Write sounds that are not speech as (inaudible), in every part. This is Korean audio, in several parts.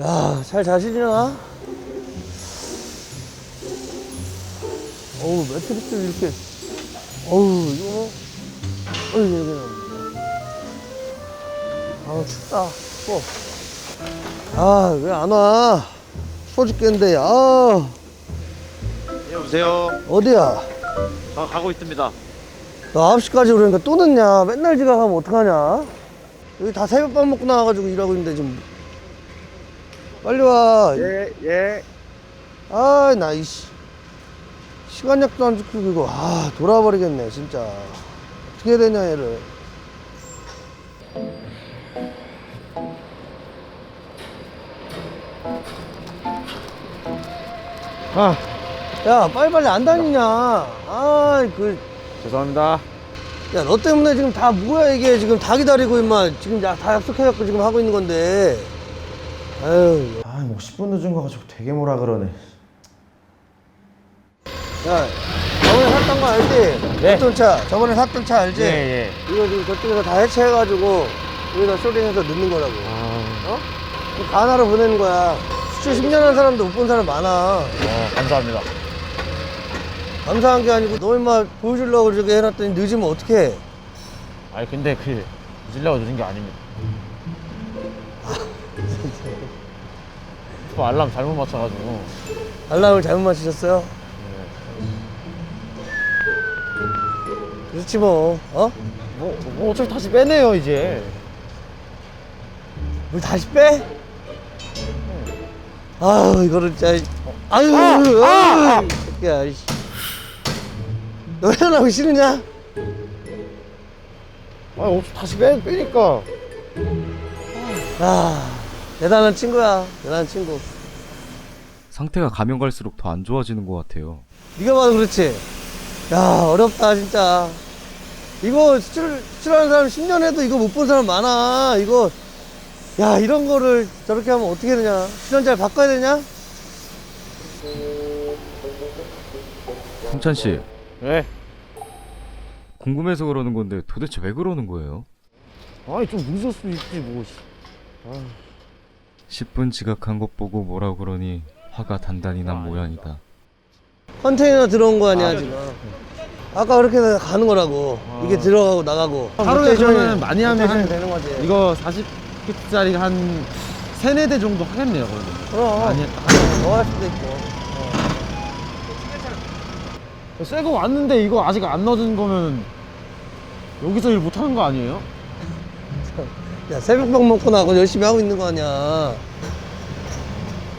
야, 잘 자시려나? 어우, 매트리스 이렇게. 어우, 이거 뭐. 어이, 여기 아, 춥다. 추워. 아, 왜 안 와? 추워 죽겠는데, 아, 예, 여보세요. 어디야? 저 가고 있습니다. 너 9시까지 그러니까 또 늦냐? 맨날 지각하면 어떡하냐? 여기 다 새벽밥 먹고 나와가지고 일하고 있는데 지금. 빨리 와. 예, 예. 아, 나 이씨. 시간 약도 안 지키고 이거 아 돌아버리겠네 진짜 어떻게 해야 되냐 얘를 아, 야 빨리빨리 안 다니냐 아 그 죄송합니다. 야, 너 때문에 지금 다 뭐야 이게 지금 다 기다리고 임마 지금 야, 다 약속해갖고 지금 하고 있는 건데 아유 아, 뭐 10분 늦은 거 가지고 되게 뭐라 그러네. 야 저번에 샀던 거 알지? 네. 샀던 차 저번에 샀던 차 알지? 예, 예. 이거 지금 저쪽에서 다 해체해가지고 여기다 쇼링해서 넣는 거라고 아, 어? 가나로 보내는 거야. 수출 10년 한 사람도 못 본 사람 많아. 어, 감사합니다. 감사한 게 아니고 너 임마 보여주려고 저렇게 해놨더니 늦으면 어떡해. 아니, 근데 그, 늦으려고 늦은 게 아닙니다. 저 알람 잘못 맞춰가지고. 알람을 잘못 맞추셨어요? 그렇지 뭐. 어? 뭐, 뭐 어차피 다시 빼내요, 이제. 물 다시 빼? 아유 이거를 진짜. 아유 아! 아유. 아! 야 이씨. 너 헤어나고 싫으냐? 아니, 어차피 다시 빼, 빼니까. 아 대단한 친구야. 대단한 친구. 상태가 가면 갈수록 더 안 좋아지는 것 같아요. 네가 봐도 그렇지. 야 어렵다 진짜. 이거 수출 수출하는 사람 10년 해도 이거 못 본 사람 많아. 이거 야 이런 거를 저렇게 하면 어떻게 되냐? 신원자를 바꿔야 되냐? 성찬 씨, 예. 궁금해서 그러는 건데 도대체 왜 그러는 거예요? 아니, 좀 늦을 수도 있지, 뭐. 씨. 10분 지각한 것 보고 뭐라 그러니 화가 단단히 난 모양이다. 컨테이너 들어온 거 아니야 지금. 아까 그렇게 해서 가는 거라고. 이게 들어가고 나가고. 하루에 로테이션이- 그러면 많이 하면 로테이션이 한- 되는 거지. 이거 40피트짜리 한 세네 대 정도 하겠네요, 그러면. 그럼 많이 했다. 더할 수도 있고. 새거 왔는데 이거 아직 안 넣어준 거면 여기서 일 못하는 거 아니에요? 야 새벽밥 먹고 나고 열심히 하고 있는 거 아니야.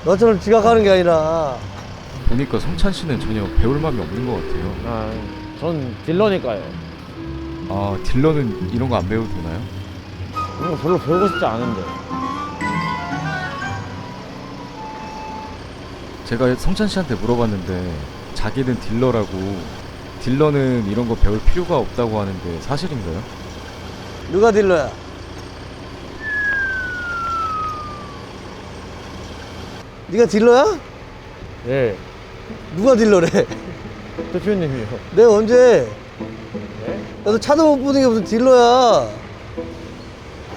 너처럼 지각하는 게 아니라. 보니까 성찬 씨는 전혀 배울 마음이 없는 것 같아요. 아, 전 딜러니까요. 아, 딜러는 이런 거 안 배워도 되나요? 이런 거 별로 배우고 싶지 않은데. 제가 성찬 씨한테 물어봤는데 자기는 딜러라고 딜러는 이런 거 배울 필요가 없다고 하는데 사실인가요? 누가 딜러야? 네가 딜러야? 예. 누가 딜러래? 대표님이요. 내가 언제? 나도 차도 못 보는 게 무슨 딜러야?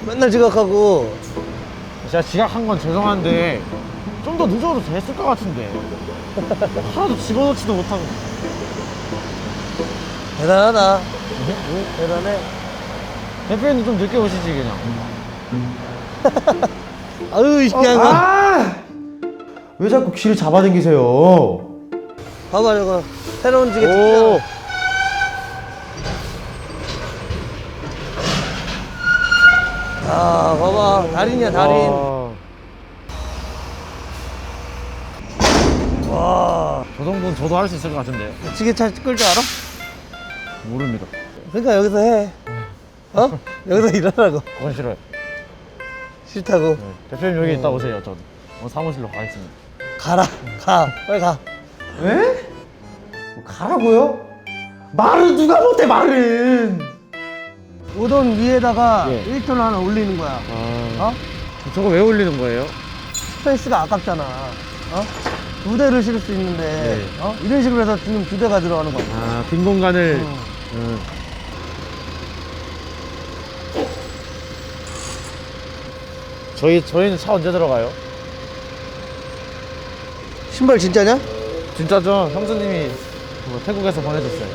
맨날 지각하고. 제가 지각한 건 죄송한데 좀 더 늦어도 됐을 것 같은데. 하나도 집어넣지도 못하고. 대단하다. 응, 대단해. 대표님 좀 늦게 오시지 그냥. (laughs) 아유, 이 그냥 아! 아! 왜 자꾸 길을 잡아당기세요? 봐봐, 저거. 새로운 지게. 오. 아, 봐봐. 달인이야, 달인. 와. 와. 저 정도는 저도 할 수 있을 것 같은데. 지게차 끌 줄 알아? 모릅니다. 그러니까 여기서 해. 어? (laughs) 여기서 일하라고. 그건 싫어요. 싫다고. 네. 대표님 여기 있다 오세요. 전 오늘 사무실로 가겠습니다. 가라. 가. 빨리 가. 왜? 뭐 가라고요? 말을 누가 못해 말은? 우동 위에다가 예. 1톤 하나 올리는 거야. 어? 저거 왜 올리는 거예요? 스페이스가 아깝잖아. 어? 두 대를 실을 수 있는데, 네. 어? 이런 식으로 해서 지금 두 대가 들어가는 거야. 아, 빈 공간을. 어. 음. 저희 저희는 차 언제 들어가요? 신발 진짜냐? 진짜죠? 형수님이 뭐 태국에서 보내줬어요.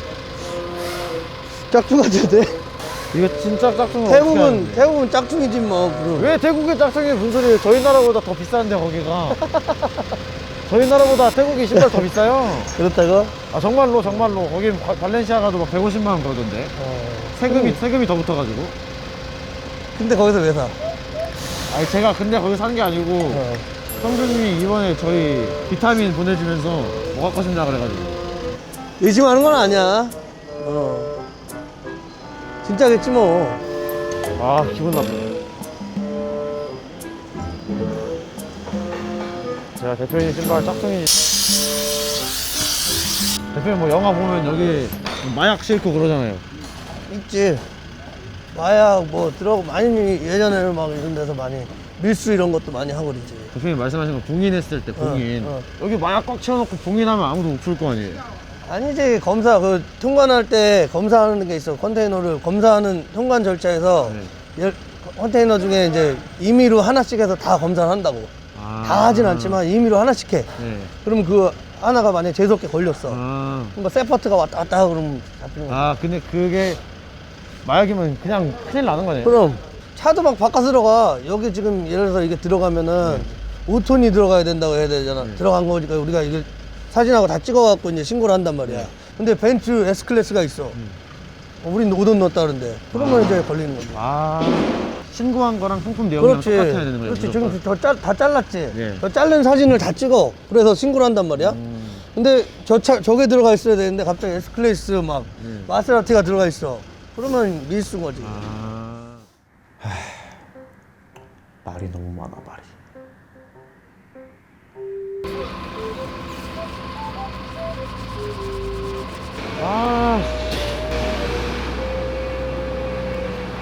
짝퉁 같은데? 이거 진짜 어떻게 태국은? 태국은 짝퉁이지 뭐 그럼. 왜 태국의 짝퉁이 무슨 소리예요? 저희 나라보다 더 비싼데 거기가. 저희 나라보다 태국이 신발 더 비싸요. (laughs) 그렇다고? 아 정말로 정말로 거기 바- 발렌시아 가도 막 150만 원 그러던데. 어. 세금이 세금이 더 붙어가지고. 근데 거기서 왜 사? 아니 제가 근데 거기 산 게 아니고 어. 형수님이 이번에 저희 비타민 보내주면서 뭐 갖고 싶냐 그래가지고. 의심하는 건 아니야. 어. 진짜겠지 뭐. 아 기분 나쁘네. 제가 대표님 신발 짝퉁이. 대표님 뭐 영화 보면 여기 마약 싣고 그러잖아요. 있지. 마약 뭐 들어가고 많이 예전에는 막 이런 데서 많이 밀수 이런 것도 많이 하고 그러지. 대표님 말씀하신 거 봉인했을 때 봉인. 어, 어. 여기 마약 꽉 채워놓고 봉인하면 아무도 못 풀 거 아니에요. 아니지 검사 그 통관할 때 검사하는 게 있어 컨테이너를 검사하는 통관 절차에서 네. 열- 컨테이너 중에 이제 임의로 하나씩 해서 다 검사를 한다고 아. 다 하진 않지만 임의로 하나씩 해 네. 그러면 그 하나가 만약에 재수없게 걸렸어 아. 그러니까 세퍼트가 왔다 갔다 하고 그러면 잡히는 거야 아 근데 그게 마약이면 그냥 큰일 나는 거네요. 그럼 차도 막 바깥으로 가 여기 지금 예를 들어서 이게 들어가면은 네. 5톤이 들어가야 된다고 해야 되잖아 들어간 거니까 우리가 이걸 사진하고 다 찍어갖고 이제 신고를 한단 말이야 네. 근데 벤츠 S클래스가 있어 음. 어, 우린 5돈 넣었다 그러는데 그러면 이제 걸리는 거지 아 신고한 거랑 상품 내용이랑 그렇지 똑같아야 되는 거예요. 그렇지 무조건? 지금 저 짤, 다 잘랐지 예. 저 자른 사진을 다 찍어 그래서 신고를 한단 말이야 음. 근데 저 차 저게 들어가 있어야 되는데 갑자기 S클래스 막 예. 마세라티가 들어가 있어 그러면 밀수인 거지 아. 말이 너무 많아 말이. 아.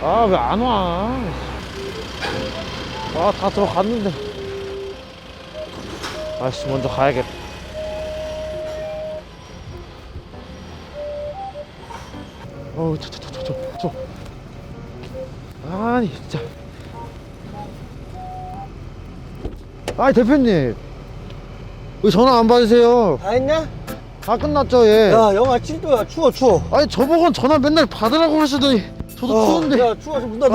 아, 왜 안 와? 아, 다 들어갔는데. 아씨, 먼저 가야겠다. 어우, 저, 저, 저, 저. 아니, 진짜. 아니, 대표님. 왜 전화 안 받으세요? 다 했냐? 다 끝났죠, 예. 야 영하 7도야 추워 추워 아니 저보고 전화 맨날 받으라고 그러시더니 저도 어, 추운데 야 추워서 문 닫아